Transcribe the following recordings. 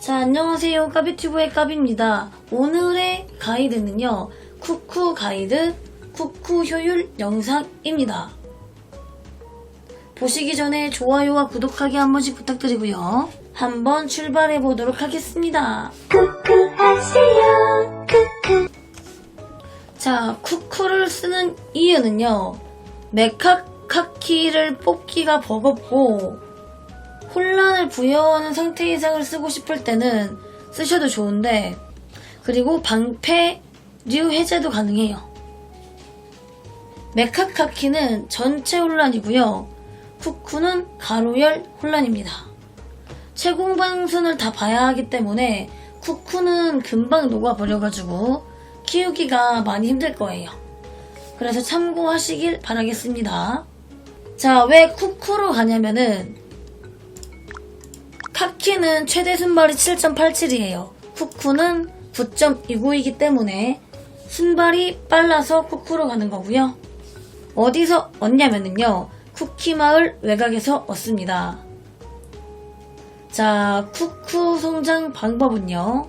자, 안녕하세요. 까비튜브의 까비입니다. 오늘의 가이드는요, 쿠쿠 가이드, 쿠쿠 효율 영상입니다. 보시기 전에 좋아요와 구독하기 한 번씩 부탁드리고요. 한번 출발해 보도록 하겠습니다. 쿠쿠 하세요 쿠쿠 자, 쿠쿠를 쓰는 이유는요, 메카카키를 뽑기가 버겁고, 혼란을 부여하는 상태 이상을 쓰고 싶을 때는 쓰셔도 좋은데, 그리고 방패류 해제도 가능해요. 메카카키는 전체 혼란이고요, 쿠쿠는 가로열 혼란입니다. 채공방순을 다 봐야 하기 때문에 쿠쿠는 금방 녹아버려가지고 키우기가 많이 힘들 거예요. 그래서 참고하시길 바라겠습니다. 자, 왜 쿠쿠로 가냐면은 카키는 최대 순발이 7.87이에요. 쿠쿠는 9.29이기 때문에 순발이 빨라서 쿠쿠로 가는 거고요. 어디서 얻냐면은요. 쿠키마을 외곽에서 얻습니다. 자, 쿠쿠 성장 방법은요.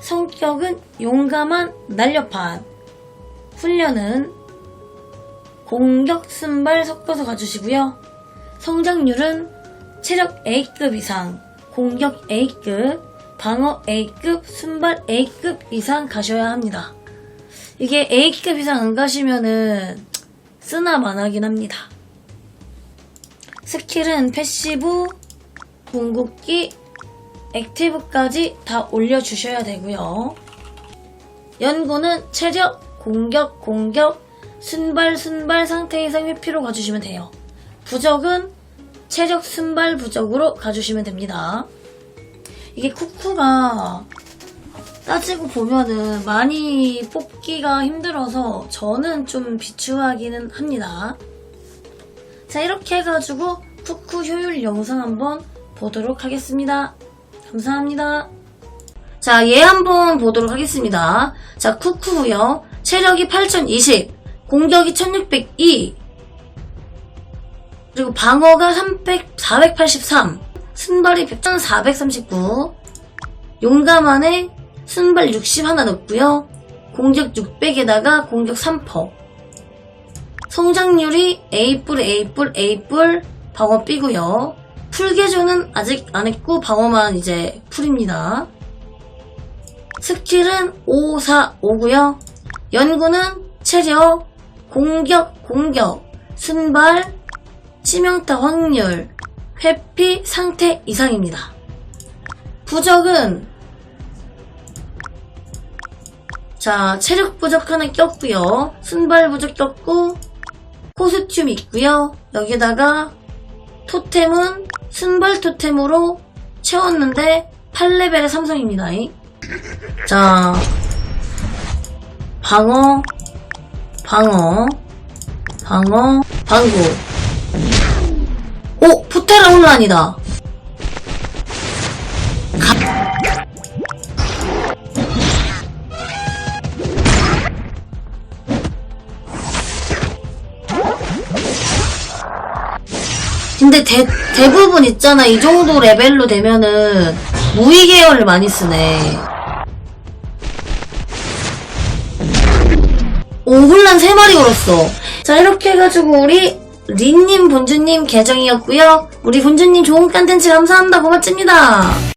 성격은 용감한 날렵한. 훈련은 공격 순발 섞어서 가주시고요. 성장률은 체력 A급 이상, 공격 A급, 방어 A급, 순발 A급 이상 가셔야 합니다. 이게 A급 이상 안 가시면은 쓰나 마나긴 합니다. 스킬은 패시브, 궁극기, 액티브까지 다 올려주셔야 되고요. 연구는 체력, 공격, 공격, 순발, 순발 상태 이상 회피로 가주시면 돼요. 부적은 체력, 순발, 부적으로 가주시면 됩니다. 이게 쿠쿠가 따지고 보면은 많이 뽑기가 힘들어서 저는 좀 비추하기는 합니다. 자, 이렇게 해가지고 쿠쿠 효율 영상 한번 보도록 하겠습니다. 감사합니다. 자, 얘 한번 보도록 하겠습니다. 자, 쿠쿠요. 체력이 8020, 공격이 1602, 그리고 방어가 300, 483, 순발이 1439, 용감한에 순발 60 하나 넣고요. 공격 600에다가 공격 3퍼. 성장률이 A뿔, A뿔, A뿔, 방어 B고요. 풀 개조는 아직 안 했고 방어만 이제 풀입니다. 스킬은 5, 4, 5고요. 연구는 체력, 공격, 공격, 순발, 치명타 확률, 회피 상태 이상입니다. 부적은 자 체력 부적 하나 꼈고요. 순발 부적 꼈고 코스튬 있고요. 여기다가 토템은 순발 토템으로 채웠는데 8레벨의 삼성입니다. 자, 방어, 방어, 방어, 방구. 오, 포테라 혼란이다. 근데 대, 대부분 있잖아. 이 정도 레벨로 되면은 무의 계열을 많이 쓰네. 오, 혼란 3마리 걸었어. 자, 이렇게 해가지고 우리 린님, 본주님 계정이었고요. 우리 본주님 좋은 컨텐츠 감사합니다. 고맙습니다.